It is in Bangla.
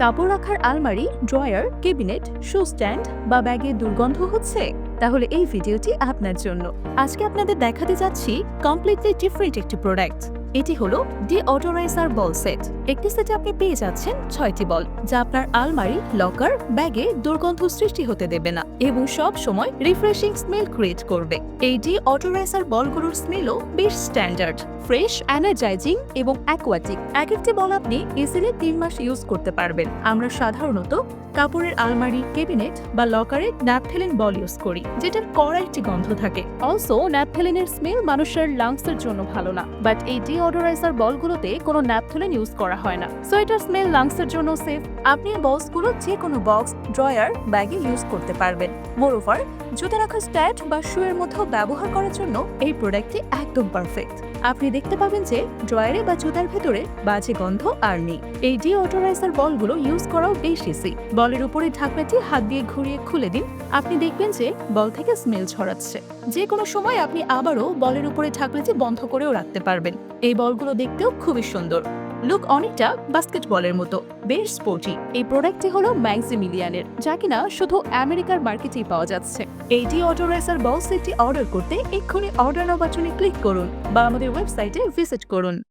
কাপড় রাখার আলমারি, ড্রয়ার কেবিনেট শু স্ট্যান্ড বা ব্যাগে দুর্গন্ধ হচ্ছে? তাহলে এই ভিডিওটি আপনার জন্য। আজকে আপনাদের দেখাতে যাচ্ছি কমপ্লিটলি ডিফারেন্ট একটি প্রোডাক্ট এটি হলো ডি অটোরাইজার বল সেট। একটি সেটে আপনি পেয়ে যাচ্ছেন ছয়টি বল, যা আপনার আলমারি, লকার, ব্যাগে দুর্গন্ধ সৃষ্টি হতে দেবে না এবং সব সময় রিফ্রেশিং স্মেল ক্রিয়েট করবে। এই ডি অটোরাইজার বলগুলোর স্মেলও বেশ স্ট্যান্ডার্ড, ফ্রেশ, এনার্জাইজিং এবং অ্যাকোয়াটিক। এক একটি বল আপনি ইজিলি তিন মাস ইউজ করতে পারবেন। আমরা সাধারণত কাপড়ের আলমারি কেবিনেট বা লকারে ন্যাপথেলিন বল ইউজ করি, যেটার কড়া একটি গন্ধ থাকে। অলসো ন্যাপথেলিনের স্মেল মানুষের লাংসের জন্য ভালো না। বাট এই ডিঅডোরাইজার বলগুলোতে কোনো ন্যাপথেলিন ইউজ করা হয় না। সো এটার স্মেল লাংসের জন্য সেফ আপনি এই বক্সগুলো যে কোনো বক্স ড্রয়ার ব্যাগে ইউজ করতে পারবেন। মোরওভার জুতা রাখার স্ট্যাট বা শুয়ের মধ্যেও ব্যবহার করার জন্য এই প্রোডাক্টটি একদম পারফেক্ট আপনি দেখতে পাবেন যে ড্রয়ারে বা জুতার ভেতরে বাজে গন্ধ আর নেই। এই ডিঅটোরাইজার বলগুলো ইউজ করাও বেশ ইসি বলের উপরে ঢাকনাটি হাত দিয়ে ঘুরিয়ে খুলে দিন। আপনি দেখবেন যে বল থেকে স্মেল ছড়াচ্ছে। যে কোনো সময় আপনি আবারও বলের উপরে ঢাকনাটি বন্ধ করেও রাখতে পারবেন। এই বলগুলো দেখতেও খুবই সুন্দর। লুক অনেকটা বাস্কেটবলের মতো, বেশ স্পোর্টি এই প্রোডাক্টটি হলো ম্যাক্সিমিলিয়ানের যা কিনা শুধু আমেরিকার মার্কেটেই পাওয়া যাচ্ছে। এইটি অটো রেসার বল সেটটি অর্ডার করতে এক্ষুনি অর্ডার নাও ক্লিক করুন বা আমাদের ওয়েবসাইটে ভিজিট করুন।